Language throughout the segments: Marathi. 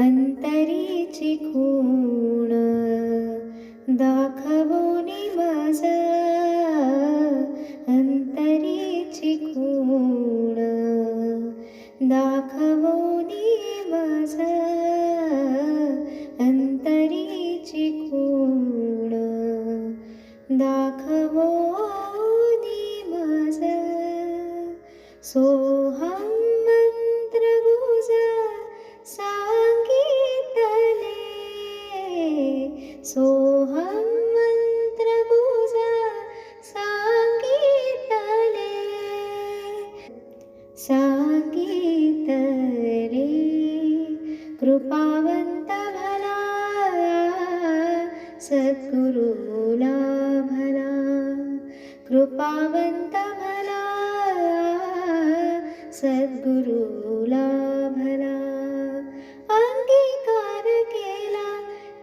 अंतरीची खूण दाखवोनी माझ अंतरीची खूण दाखवोनी माझ अंतरीची खूण दाखवोनी माझ सोहा सोहम मंत्र गुजा सांगितले. सांगितले. कृपावंत भला सद्गुरुला भला. कृपावंत भला सद्गुरु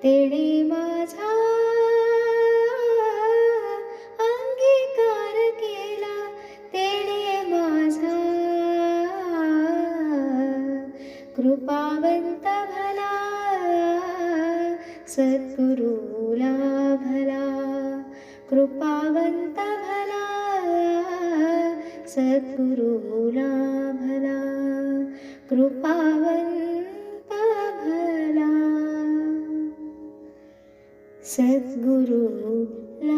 तेणे माझा अंगीकार केला तेणे माझा कृपावंत भला सद्गुरुला भला कृपावंत भला सद्गुरुला भला कृपावंत सद्गुरुला